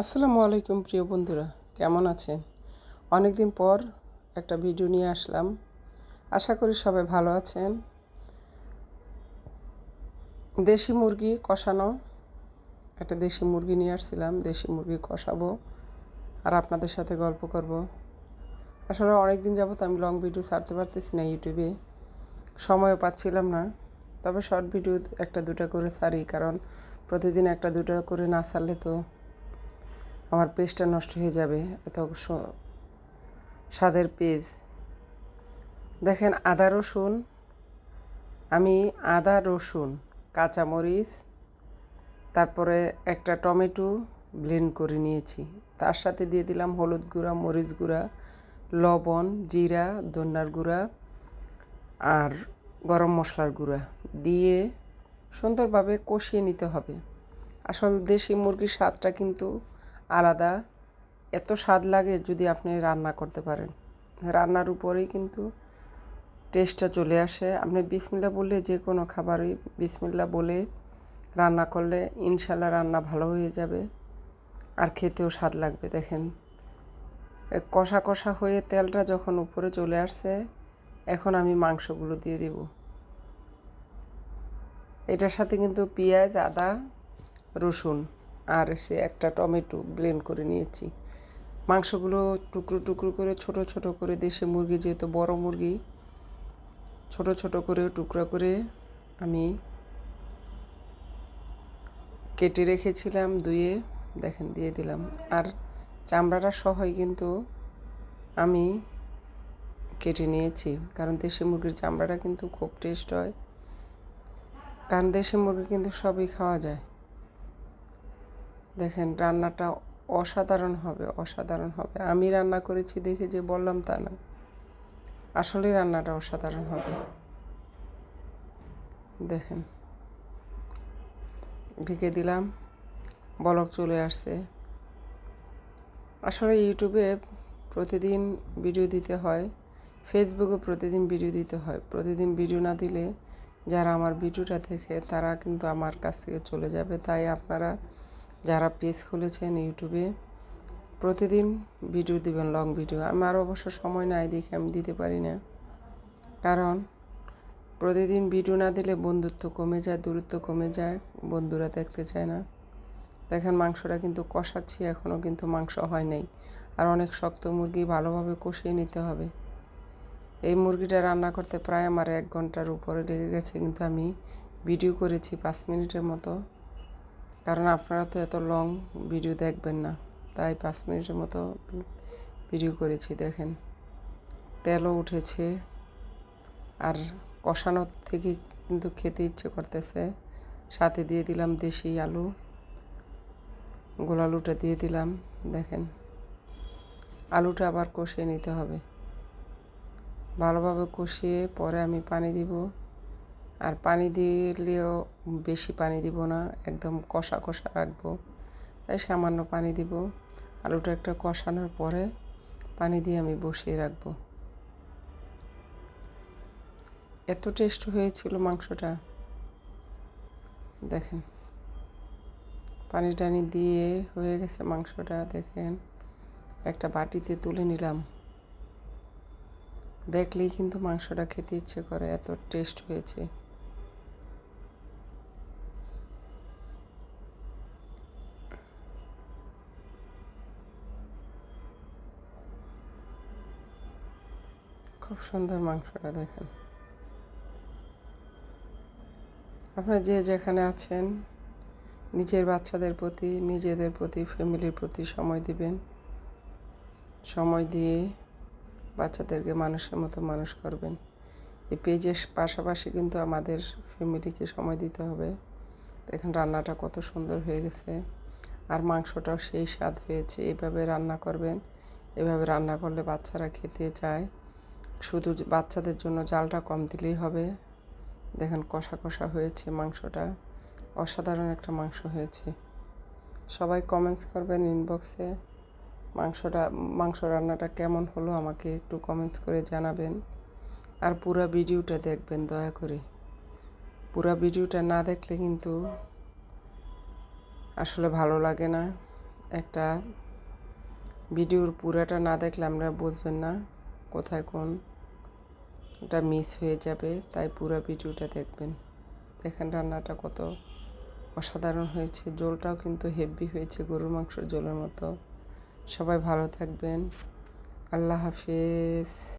আসসালামু আলাইকুম প্রিয় বন্ধুরা, কেমন আছেন? অনেক দিন পর একটা ভিডিও নিয়ে আসলাম। আশা করি সবাই ভালো আছেন। দেশি মুরগি কষানো, একটা দেশি মুরগি নিয়ে আসছিলাম, দেশি মুরগি কষাবো আর আপনাদের সাথে গল্প করব। আসলে অনেক দিন যাবত আমি লং ভিডিও ছাড়তে পারতেছি না ইউটিউবে, সময়ও পাচ্ছিলাম না। তবে শর্ট ভিডিও একটা দুটা করে ছাড়ি, কারণ প্রতিদিন একটা দুটা করে না ছাড়লে তো আমার পেজটা নষ্ট হয়ে যাবে, এত স্বাদের পেজ। দেখেন আদা রসুন, আমি আদা রসুন, কাঁচামরিচ, তারপরে একটা টমেটো ব্লেন্ড করে নিয়েছি। তার সাথে দিয়ে দিলাম হলুদ গুঁড়া, মরিচ গুঁড়া, লবণ, জিরা, ধন্যার গুঁড়া আর গরম মশলার গুঁড়া দিয়ে সুন্দরভাবে কষিয়ে নিতে হবে। আসল দেশি মুরগির স্বাদটা কিন্তু আলাদা। এত স্বাদ লাগে যদি আপনি রান্না করতে পারেন। রান্নার উপরেই কিন্তু টেস্টটা চলে আসে। আপনি বিসমিল্লা বললে যে কোনো খাবারই বিসমিল্লা বলে রান্না করলে ইনশাল্লাহ রান্না ভালো হয়ে যাবে। আর খেতেও স্বাদ লাগবে, দেখেন। কষা কষা হয়ে তেলটা যখন উপরে চলে আসছে, এখন আমি মাংসগুলো দিয়ে দেব। এটার সাথে কিন্তু পেঁয়াজ, আদা, রসুন আর সে একটা টমেটো ব্লেন্ড করে নিয়েছি। মাংসগুলো টুকরো টুকরো করে, ছোট ছোট করে, দেশি মুরগি যেহেতু বড় মুরগি, ছোট ছোট করে, টুকরা করে আমি কেটে রেখেছিলাম ধুয়ে, দেখেন দিয়ে দিলাম। আর চামড়াটা সহই কিন্তু আমি কেটে নিয়েছি, কারণ দেশি মুরগির চামড়াটা কিন্তু খুব টেস্ট হয়। কারণ দেশি মুরগি কিন্তু সবই খাওয়া যায়। দেখেন, রান্নাটা অসাধারণ হবে অসাধারণ হবে। আমি রান্না করেছি দেখে যে বললাম তা না। আসলে রান্নাটা অসাধারণ হবে। দেখেন, ঢেকে দিলাম, বলক চলে আসছে। আসলে ইউটিউবে প্রতিদিন ভিডিও দিতে হয়, ফেসবুকে প্রতিদিন ভিডিও দিতে হয়। প্রতিদিন ভিডিও না দিলে যারা আমার ভিডিওটা দেখে তারা কিন্তু আমার কাছ থেকে চলে যাবে। তাই আপনারা যারা পেজ খুলেছেন ইউটিউবে, প্রতিদিন ভিডিও দিবেন, লং ভিডিও। আমার অবশ্য সময় নাই দেখে আমি দিতে পারি না। কারণ প্রতিদিন ভিডিও না দিলে বন্ধুত্ব কমে যায়, দূরত্ব কমে যায়, বন্ধুরা দেখতে চায় না। দেখেন মাংসটা কিন্তু কষাচ্ছি এখনও কিন্তু মাংস হয় নাই। আর অনেক শক্ত মুরগি ভালোভাবে কষিয়ে নিতে হবে। এই মুরগিটা রান্না করতে প্রায় আমার এক ঘণ্টার উপরে লেগে গেছে, কিন্তু আমি ভিডিও করেছি পাঁচ মিনিটের মতো। কারণ আপনারা তো এত লং ভিডিও দেখবেন না। তাই পাঁচ মিনিটের মতো ভিডিও করেছি, দেখেন। তেলও উঠেছে। আর কষানোর থেকে কিন্তু খেতে ইচ্ছে করতেছে। সাথে দিয়ে দিলাম দেশি আলু। গোলালুটা দিয়ে দিলাম, দেখেন। আলুটা আবার কষিয়ে নিতে হবে। ভালোভাবে কষিয়ে পরে আমি পানি দিব। আর পানি দিলেও বেশি পানি দিব না, একদম কষা কষা রাখব। তাই সামান্য পানি দিব। আলুটা একটা কষানোর পরে পানি দিয়ে আমি বসিয়ে রাখব। এত টেস্ট হয়েছিল মাংসটা। দেখেন। পানি টানি দিয়ে হয়ে গেছে মাংসটা, দেখেন। একটা বাটিতে তুলে নিলাম। দেখলেই কিন্তু মাংসটা খেতে ইচ্ছে করে, এত টেস্ট হয়েছে। খুব সুন্দর মাংসটা দেখেন। আপনারা যে যেখানে আছেন, নিজের বাচ্চাদের প্রতি, নিজেদের প্রতি, ফ্যামিলির প্রতি সময় দিবেন। সময় দিয়ে বাচ্চাদেরকে মানুষের মতো মানুষ করবেন। এই পেজের পাশাপাশি কিন্তু আমাদের ফ্যামিলিকে সময় দিতে হবে। দেখেন রান্নাটা কত সুন্দর হয়ে গেছে। আর মাংসটাও সেই স্বাদ হয়েছে। এভাবে রান্না করবেন, এভাবে রান্না করলে বাচ্চারা খেতে চায়। শুধু বাচ্চাদের জন্য জালটা কম দিলেই হবে। দেখেন কষা কষা হয়েছে মাংসটা। অসাধারণ একটা মাংস হয়েছে। সবাই কমেন্টস করবেন ইনবক্সে মাংসটা, মাংস রান্নাটা কেমন হলো আমাকে একটু কমেন্টস করে জানাবেন। আর পুরো ভিডিওটা দেখবেন, দয়া করে। পুরো ভিডিওটা না দেখলে কিন্তু আসলে ভালো লাগে না। একটা ভিডিওর পুরাটা না দেখলে আমরা বুঝবেন না কোথায় কোন ওটা মিস হয়ে যাবে, তাই পুরো ভিডিওটা দেখবেন। দেখেন রান্নাটা কত অসাধারণ হয়েছে জলটাও কিন্তু হেভি হয়েছে, গরুর মাংসের জলের মতো। সবাই ভালো থাকবেন। আল্লাহ হাফেজ।